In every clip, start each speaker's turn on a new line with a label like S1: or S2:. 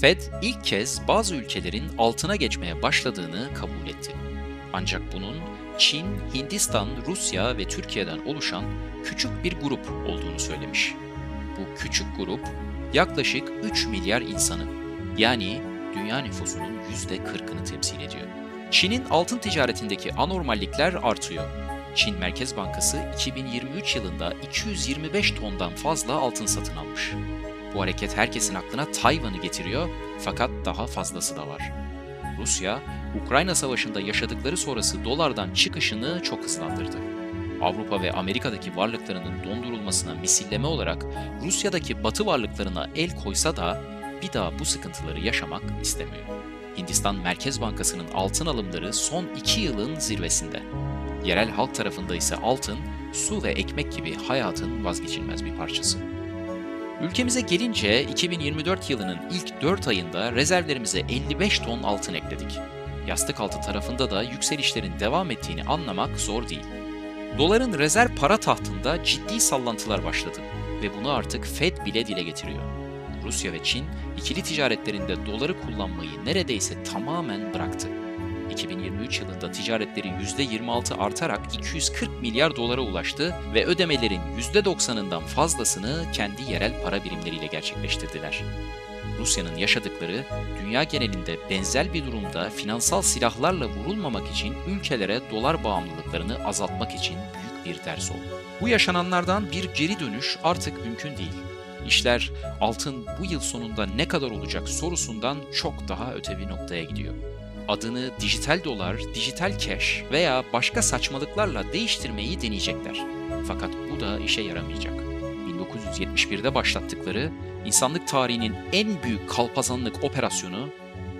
S1: Fed ilk kez bazı ülkelerin altına geçmeye başladığını kabul etti. Ancak bunun Çin, Hindistan, Rusya ve Türkiye'den oluşan küçük bir grup olduğunu söylemiş. Bu küçük grup yaklaşık 3 milyar insanı yani dünya nüfusunun %40'ını temsil ediyor. Çin'in altın ticaretindeki anormallikler artıyor. Çin Merkez Bankası 2023 yılında 225 tondan fazla altın satın almış. Bu hareket herkesin aklına Tayvan'ı getiriyor fakat daha fazlası da var. Rusya, Ukrayna Savaşı'nda yaşadıkları sonrası dolardan çıkışını çok hızlandırdı. Avrupa ve Amerika'daki varlıklarının dondurulmasına misilleme olarak Rusya'daki batı varlıklarına el koysa da bir daha bu sıkıntıları yaşamak istemiyor. Hindistan Merkez Bankası'nın altın alımları son iki yılın zirvesinde. Yerel halk tarafında ise altın, su ve ekmek gibi hayatın vazgeçilmez bir parçası. Ülkemize gelince 2024 yılının ilk 4 ayında rezervlerimize 55 ton altın ekledik. Yastık altı tarafında da yükselişlerin devam ettiğini anlamak zor değil. Doların rezerv para tahtında ciddi sallantılar başladı ve bunu artık Fed bile dile getiriyor. Rusya ve Çin ikili ticaretlerinde doları kullanmayı neredeyse tamamen bıraktı. 2023 yılında ticaretleri %26 artarak 240 milyar dolara ulaştı ve ödemelerin %90'ından fazlasını kendi yerel para birimleriyle gerçekleştirdiler. Rusya'nın yaşadıkları dünya genelinde benzer bir durumda finansal silahlarla vurulmamak için ülkelere dolar bağımlılıklarını azaltmak için büyük bir ders oldu. Bu yaşananlardan bir geri dönüş artık mümkün değil. İşler altın bu yıl sonunda ne kadar olacak sorusundan çok daha öte bir noktaya gidiyor. Adını dijital dolar, dijital cash veya başka saçmalıklarla değiştirmeyi deneyecekler. Fakat bu da işe yaramayacak. 1971'de başlattıkları insanlık tarihinin en büyük kalpazanlık operasyonu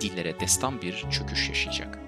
S1: dillere destan bir çöküş yaşayacak.